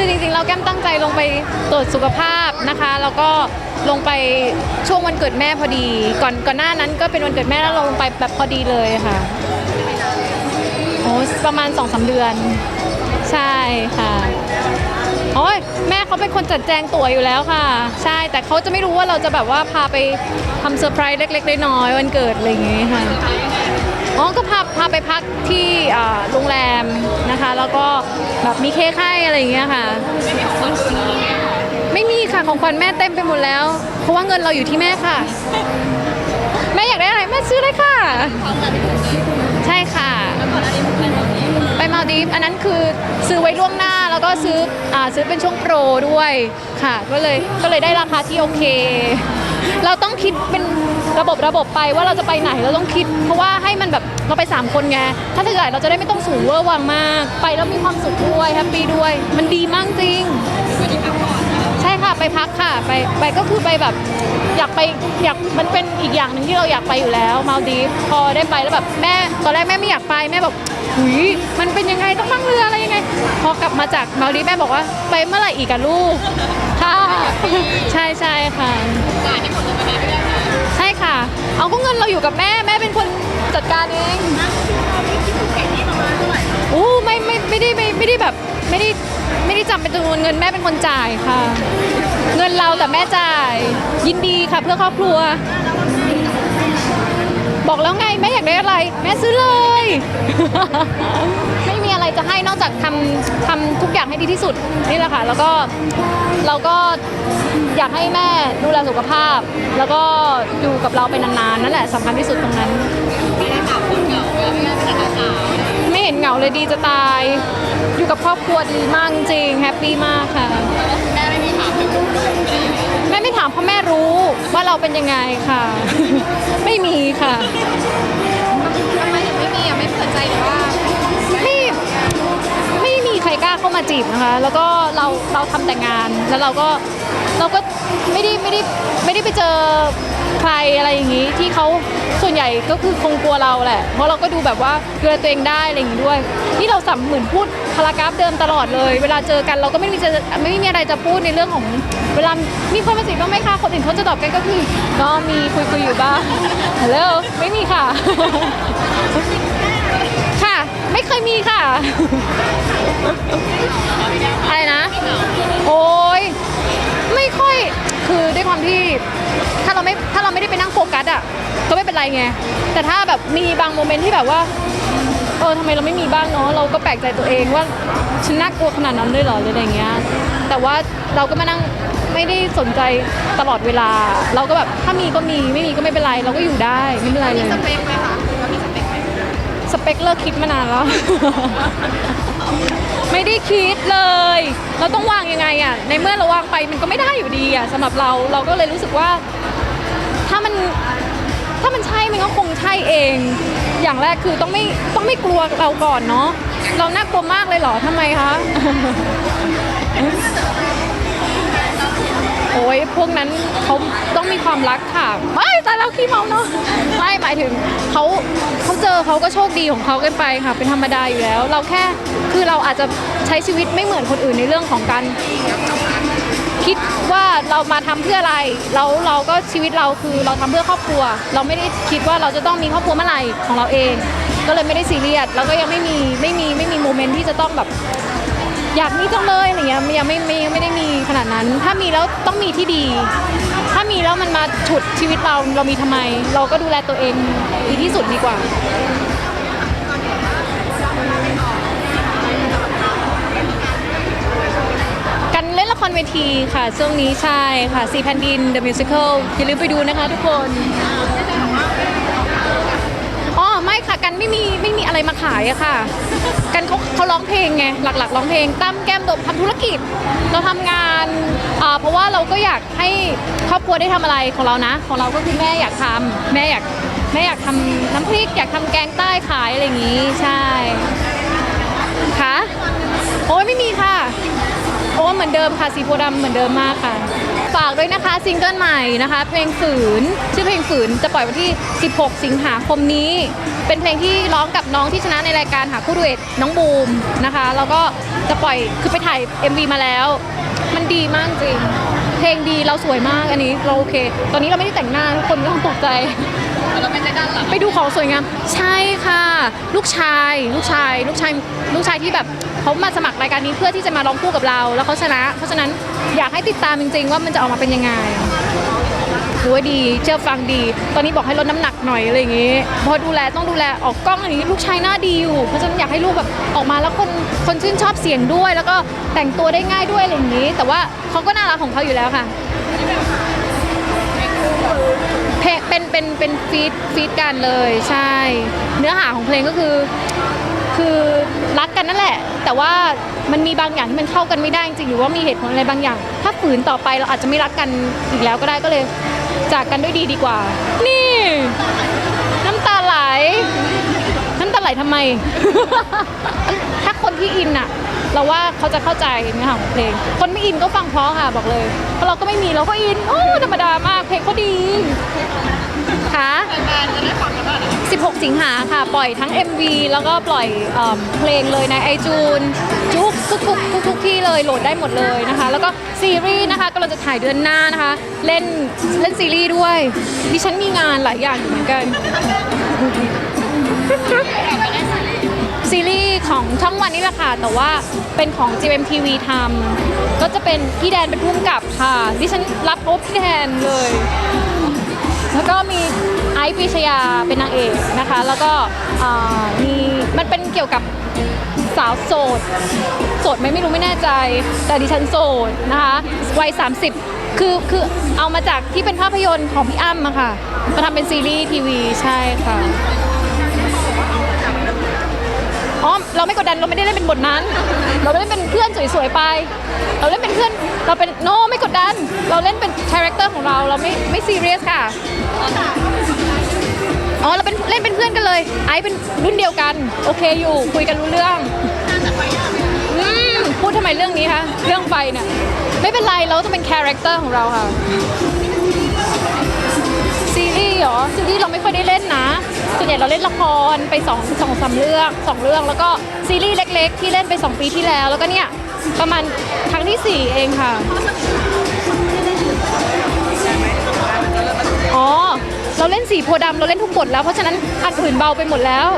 คือจริงๆ เราแก้มตั้งใจลงไปตรวจสุขภาพนะคะ แล้วก็ลงไปช่วงวันเกิดแม่พอดี ก่อนก่อนหน้านั้นก็เป็นวันเกิดแม่แล้วเราลงไปแบบพอดีเลยค่ะโอ้ประมาณ2องสาเดือน ใช่ค่ะโอ้ยแม่เขาเป็นคนจัดแจงตั๋วอยู่แล้วค่ะ ใช่แต่เขาจะไม่รู้ว่าเราจะแบบว่าพาไปทำเซอร์ไพรส์เล็กๆน้อยๆวันเกิดอะไรอย่างงี้ค่ะ อ๋อก็พาพาไปพักที่โรงแรมนะคะ แล้วก็แบบมีเค้กให้อะไรอย่างเงี้ยค่ะ ไม่มีค่ะของขวัญแม่เต็มไปหมดแล้ว เพราะว่าเงินเราอยู่ที่แม่ค่ะ แม่อยากได้อะไรแม่ซื้อเลยค่ะ ใช่ค่ะ ไปมาดีฟอันนั้นคือซื้อไว้ล่วงหน้าแล้วก็ซื้ออซื้อเป็นช่วงโปรด้วยค่ะ ก็เลยก็เลยได้ราคาที่โอเค เราต้องคิดเป็นระบบระบบไปว่าเราจะไปไหนเราต้องคิด เพราะว่าให้มันแบบเราไป 3 คนไงถ้าเกิดเราจะได้ไม่ต้องสูงเวอร์วังมาก ไปแล้วมีความสุขด้วยแฮปปี้ด้วย มันดีมากจริงใช่ ค่ะไปพักค่ะ ไปไปก็คือไปแบบอยากไปอยากมันเป็นอีกอย่างหนึ่งที่เราอยากไปอยู่แล้วมาลดีพอได้ไปแล้วแบบแม่ตอนแรกแม่ไม่อยากไปแม่บอกหุยมันเป็นยังไงต้องนั่งเรืออะไรยังไง พอกลับมาจากมาลดีแม่บอกว่า ไปเมื่อไหร่อีกอะลูกค่ะใช่ใช่ค่ะใช่ค่ะ เอาก็เงินเราอยู่กับแม่แม่เป็นคนจัดการเองอู้ไม่ไม่ไม่ได้ไม่ไม่ได้แบบไม่ได้ไม่ได้จำเป็นจำนวนเงินแม่เป็นคนจ่ายค่ะ เงินเราแต่แม่จ่าย ยินดีค่ะเพื่อครอบครัว บอกแล้วไงแม่อยากได้อะไร แม่ซื้อเลย ไม่มีอะไรจะให้นอกจากทำทำทุกอย่างให้ดีที่สุดนี่แหละค่ะ แล้วก็เราก็อยากให้แม่ดูแลสุขภาพ แล้วก็อยู่กับเราไปนานๆนั่นแหละสำคัญที่สุดตรงนั้น ไม่เห็นเหงาเลยดีจะตาย อยู่กับครอบครัวดีมากจริงแฮปปี้มากค่ะ แม่ไม่ามแม่ไม่ถามเพราะแม่รู้ว่าเราเป็นยังไงค่ะ ไม่มีค่ะ ทำไมถึงไม่มีอะไม่เปิดใจหรือว่าไม่ไม่มีใครกล้าเข้ามาจีบนะคะ แล้วก็เราเราทำแต่งานแล้วเราก็เราก็ไม่ได้ไม่ได้ไม่ได้ไปเจอใครอะไรอย่างนี้ที่เขา ส่วนใหญ่ก็คือคงกลัวเราแหละ เพราะเราก็ดูแบบว่าดูแลตัวเองได้อะไรอย่างนี้ด้วยนี่เราสัมเหมือนพูดพารากราฟเดิมตลอดเลย เวลาเจอกันเราก็ไม่มีจะไม่มีอะไรจะพูดในเรื่องของ เวลามีคนมาจีบบ้างไหมคะคนอื่นเขาจะตอบกันก็คือก็มีคุยคุยๆอยู่บ้างฮัลโหลไม่มีค่ะ ค่ะ ไม่เคยมีค่ะอะไรนะ โอ้ยไม่ค่อยคือด้วยความที่ถ้าเราไม่ถ้าเราไม่ได้ กัสอะก็ไม่เป็นไรไง แต่ถ้าแบบมีบางโมเมนต์ที่แบบว่า เออทำไมเราไม่มีบ้างเนาะเราก็แปลกใจตัวเองว่าฉันน่ากลัวขนาดนั้นเลยเหรอหรืออะไรเงี้ย แต่ว่าเราก็มานั่งไม่ได้สนใจตลอดเวลา เราก็แบบถ้ามีก็มีไม่มีก็ไม่เป็นไร เราก็อยู่ได้ไม่เป็นไรเลย สเปคไหมคะเรามีสเปคไหมสเปคเลิกคิดมานานแล้ว ไม่ได้คิดเลย เราต้องวางยังไงอะในเมื่อเราวางไปมันก็ไม่ได้อยู่ดีอะสำหรับเราเราก็เลยรู้สึกว่า ถ้ามันถ้ามันใช่มันก็คงใช่เอง อย่างแรกคือต้องไม่ต้องไม่กลัวเราก่อนเนาะเราน่ากลัวมากเลยเหรอทำไมคะโอ้ยพวกนั้นเขาต้องมีความรักค่ะไม่แต่เราขี้เมาเนาะไม่หมายถึงเขาเขาเจอเขาก็โชคดีของเขากันไปค่ะ เป็นธรรมดาอยู่แล้ว เราแค่คือเราอาจจะใช้ชีวิตไม่เหมือนคนอื่นในเรื่องของการ คิดว่าเรามาทำเพื่ออะไรเราเราก็ชีวิตเราคือเราทำเพื่อครอบครัว เราไม่ได้คิดว่าเราจะต้องมีครอบครัวเมื่อไหร่ของเราเอง ก็เลยไม่ได้ซีเรียสแล้วก็ยังไม่มีไม่มีไม่มีโมเมนต์ที่จะต้องแบบอยากมีจังเลยอะไรเงี้ยยังไม่ไม่ไม่ได้มีขนาดนั้น ถ้ามีแล้วต้องมีที่ดี ถ้ามีแล้วมันมาฉุดชีวิตเราเรามีทำไม เราก็ดูแลตัวเองดีที่สุดดีกว่า ครเวทีค่ะ ช่วงนี้ใช่ค่ะสีแผ่นดิน The Musical อย่าลืมไปดูนะคะทุกคนอ๋อไม่ค่ะกันไม่มีไม่มีอะไรมาขายอะค่ะ กันเขาเขาร้องเพลงไงหลักๆร้องเพลงตั้มแก้มดบทำธุรกิจ เราทำงานเพราะว่าเราก็อยากให้ครอบครัวได้ทำอะไรของเรานะ ของเราก็คือแม่อยากทำแม่อยากแม่อยากทำน้ำพริกอยากทำแกงใต้ขายอะไรอย่างนี้ใช่ค่ะโอ้ยไม่มีค่ะ ว่าเหมือนเดิมค่ะสีโพธิ์ดำเหมือนเดิมมากค่ะ ฝากด้วยนะคะซิงเกิลใหม่นะคะ เพลงฝืนชื่อเพลงฝืนจะปล่อยวันที่ 16 สิงหาคมนี้ เป็นเพลงที่ร้องกับน้องที่ชนะในรายการหาคู่ดูเอทน้องบูมนะคะ แล้วก็จะปล่อยคือไปถ่าย MV มาแล้ว มันดีมากจริง ลงดีเราสวยมากอันนี้เราโอเค ตอนนี้เราไม่ได้แต่งหน้าทุกคนก็ต้องตกใจ เราไม่ได้ด้านหลังไปดูของสวยงาม ใช่ค่ะ ลูกชาย ลูกชาย ลูกชาย ลูกชายที่แบบเขามาสมัครรายการนี้เพื่อที่จะมาร้องคู่กับเรา แล้วเขาชนะ เพราะฉะนั้นอยากให้ติดตามจริง ๆ ว่ามันจะออกมาเป็นยังไง ดูว่าดีเชื่อฟังดี ตอนนี้บอกให้ลดน้ำหนักหน่อยอะไรอย่างงี้พราะดูแลต้องดูแลออกกล้องอย่างนี้ลูกชายหน้าดีอยู่เพราะฉะนั้นอยากให้ลูกแบบออกมาแล้วคนคนชื่นชอบเสียงด้วย แล้วก็แต่งตัวได้ง่ายด้วยอะไรอย่างนี้ แต่ว่าเขาก็น่ารักของเขาอยู่แล้วค่ะเพลงเป็นเป็นเป็นฟีดฟีดกันเลยใช่ เนื้อหาของเพลงก็คือ คือรักกันนั่นแหละ แต่ว่ามันมีบางอย่างที่มันเข้ากันไม่ได้จริงๆหรือว่ามีเหตุผลอะไรบางอย่าง ถ้าฝืนต่อไปเราอาจจะไม่รักกันอีกแล้วก็ได้ก็เลย จากกันด้วยดีดีกว่า นี่ น้ำตาไหล น้ำตาไหลทำไม ถ้าคนที่อินอะเราว่าเขาจะเข้าใจเนื้อหาของเพลง คนไม่อินก็ฟังเพราะค่ะบอกเลย เพราะเราก็ไม่มีเราก็อิน โอ้ธรรมดามากเพลงเขาดีค่ะแฟนจะได้ฟังกันบ้า 16 สิงหาค่ะ ปล่อยทั้ง MV แล้วก็ปล่อยเอมเพลงเลยในไอจูนทุกทุกทุกทุกทุกที่เลยโหลดได้หมดเลยนะคะ แล้วก็ซีรีส์นะคะกำลังจะถ่ายเดือนหน้านะคะ เล่นเล่นซีรีส์ด้วยดิฉันมีงานหลายอย่างอยู่เหมือนกัน ซีรีส์ของช่องวันนี่แหละค่ะ แต่ว่าเป็นของ GMTV ทำก็จะเป็นพี่แดนเป็นผู้กำกับค่ะ ดิฉันรับโอ๊พี่แดนเลย แล้วก็มี ไอซ์ปรีชยาเป็นนางเอกนะคะ แล้วก็มีมันเป็นเกี่ยวกับสาวโสด โสดไหมไม่รู้ไม่แน่ใจ แต่ดิฉันโสดนะคะวัย 30 คือคือเอามาจากที่เป็นภาพยนตร์ของพี่อ้ำอะค่ะมาทำเป็นซีรีส์ทีวีใช่ค่ะ อ๋อเราไม่กดดันเราไม่ได้เล่นเป็นบทนั้น เราเล่นเป็นเพื่อนสวยๆไป เราเล่นเป็นเพื่อนเราเป็นโนไม่กดดัน เราเล่นเป็นคาแรคเตอร์ของเราเราไม่ไม่ซีเรียสค่ะอ๋อเราเป็นเล่นเป็นเพื่อนกันเลย ไอซ์เป็นรุ่นเดียวกัน โอเคอยู่คุยกันรู้เรื่องอืมพูดทำไมเรื่องนี้คะเรื่องไฟเนี่ยไม่เป็นไรเราจะเป็นคาแรคเตอร์ของเราค่ะ ส์เหรอซีรีส์เราไม่ค่อยได้เล่นนะ ส่วนใหญ่เราเล่นละครไปสองสองสามเรื่องสองเรื่อง แล้วก็ซีรีส์เล็ก ๆ ที่เล่นไปสองปีที่แล้ว แล้วก็เนี่ยประมาณครั้งที่สี่เองค่ะอ๋อเราเล่นสีโพธิ์ดำเราเล่นทุกบทแล้วเพราะฉะนั้นอันอื่นเบาไปหมดแล้ว